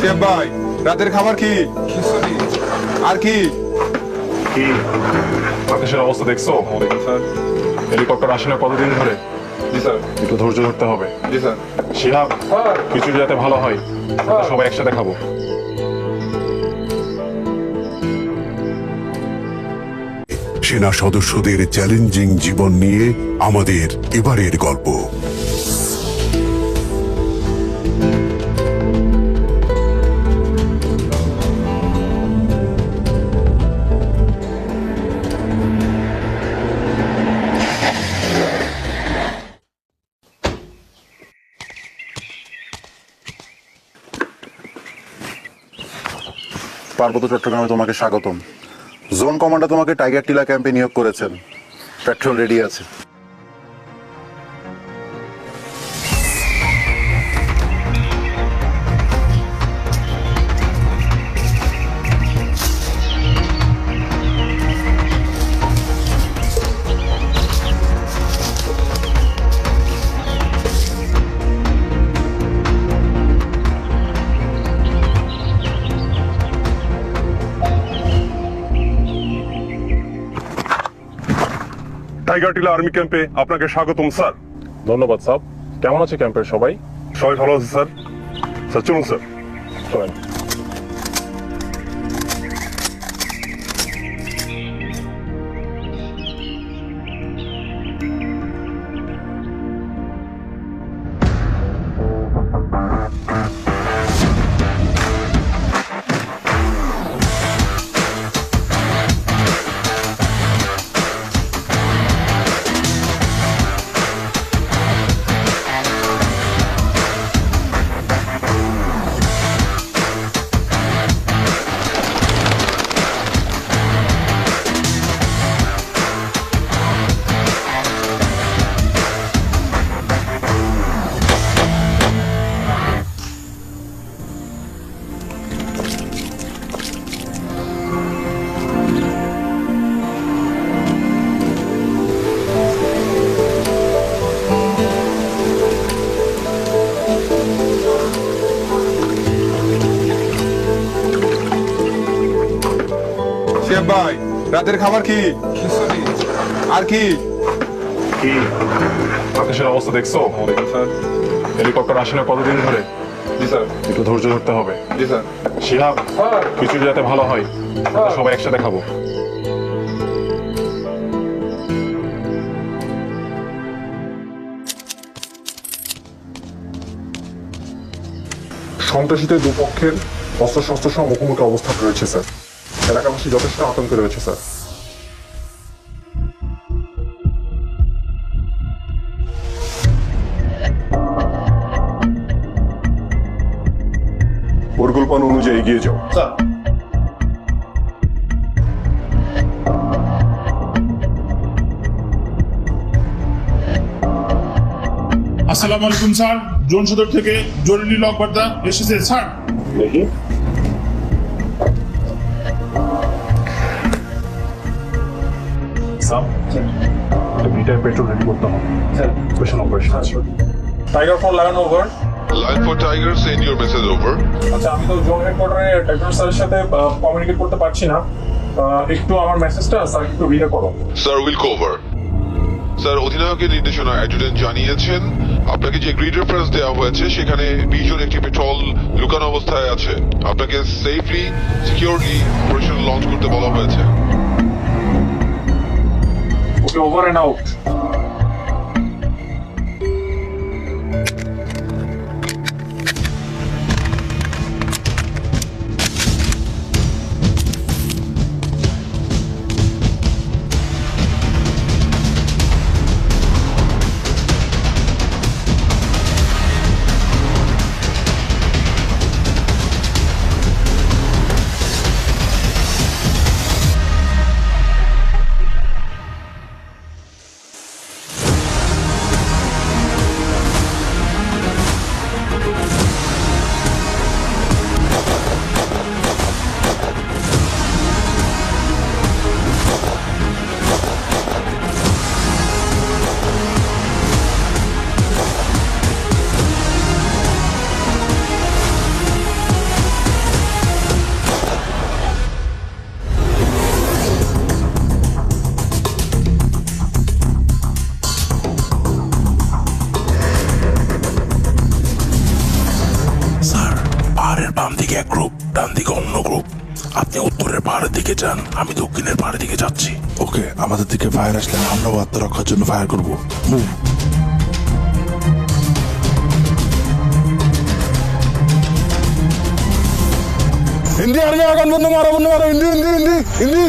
শিয়াব ভাই রাতের খাবার কি? খিচুড়ি। আর কি? কি? বাতাসের অবস্থা দেখছ? স্যার। হেলিকপ্টার আসে না কতদিন ধরে? জি স্যার। একটু ধৈর্য ধরতে হবে। জি স্যার। শিহাব কিছু যাতে ভালো হয় আমরা সবাই একসাথে খাব। সেনা সদস্যদের চ্যালেঞ্জিং জীবন নিয়ে আমাদের এবারের গল্প। পার্বত্য চট্টগ্রামে তোমাকে স্বাগতম। জোন কমান্ডার তোমাকে টাইগার টিলা ক্যাম্পে নিয়োগ করেছেন। পেট্রোল রেডি আছে। টাইগার টিলা আর্মি ক্যাম্পে আপনাকে স্বাগতম স্যার। ধন্যবাদ স্যার। কেমন আছে ক্যাম্পের সবাই? সবাই ভালো আছে স্যার। স্যার চলুন স্যার। চলেন। শিয়াব ভাই রাতের খাবার কি? আর কি? কি? বাতাসের অবস্থা দেখছ? হেলিকপ্টার আসে না কতদিন ধরে? জি স্যার। একটু ধৈর্য ধরতে হবে। জি স্যার। শিহাব কিছু যাতে ভালো হয় সবাই একসাথে খাব। সন্ত্রাসীদের দুপক্ষের অস্ত্রশস্ত্র সহ মুখোমুখি অবস্থান রয়েছে স্যার। এলাকাবাসী যথেষ্ট আতঙ্কে রয়েছে স্যার পরিকল্পনা অনুযায়ী এগিয়ে যাও আসসালামু আলাইকুম স্যার জোন সদর থেকে জরুরি লক বার্তা এসেছে স্যার দেখি। মিটার পেট্রোল রেডি করতে হবে। অপারেশন টাইগার ফোন লাগানো over Tiger, send your message over. আচ্ছা আমি তো জোন হেডকোয়ার্টারে টাইগার স্যারের সাথে কমিউনিকেট করতে পারছি না। একটু আমার মেসেজটা স্যার একটু রিডে করো। Sir will cover. স্যার অধিনায়কের নির্দেশনা অ্যাডজুটেন্ট জানিয়েছেন আপনাকে যে গ্রিড রেফারেন্স দেওয়া হয়েছে সেখানে বিশ একটি পেট্রোল লুকানো অবস্থায় আছে। আপনাকে সেফলি সিকিউরলি অপারেশন লঞ্চ করতে বলা হয়েছে। ওকে ওভার এন্ড আউট আপনি উত্তরের পাহাড়ের দিকে যান আমি দক্ষিণের পাহাড়ের দিকে যাচ্ছি। ওকে আমাদের দিকে ফায়ার আসলে আমরাও আত্মরক্ষার জন্য ফায়ার করব। মুভ হিন্দি আর বন্ধু মারো বন্ধু মারো হিন্দি হিন্দি হিন্দি হিন্দি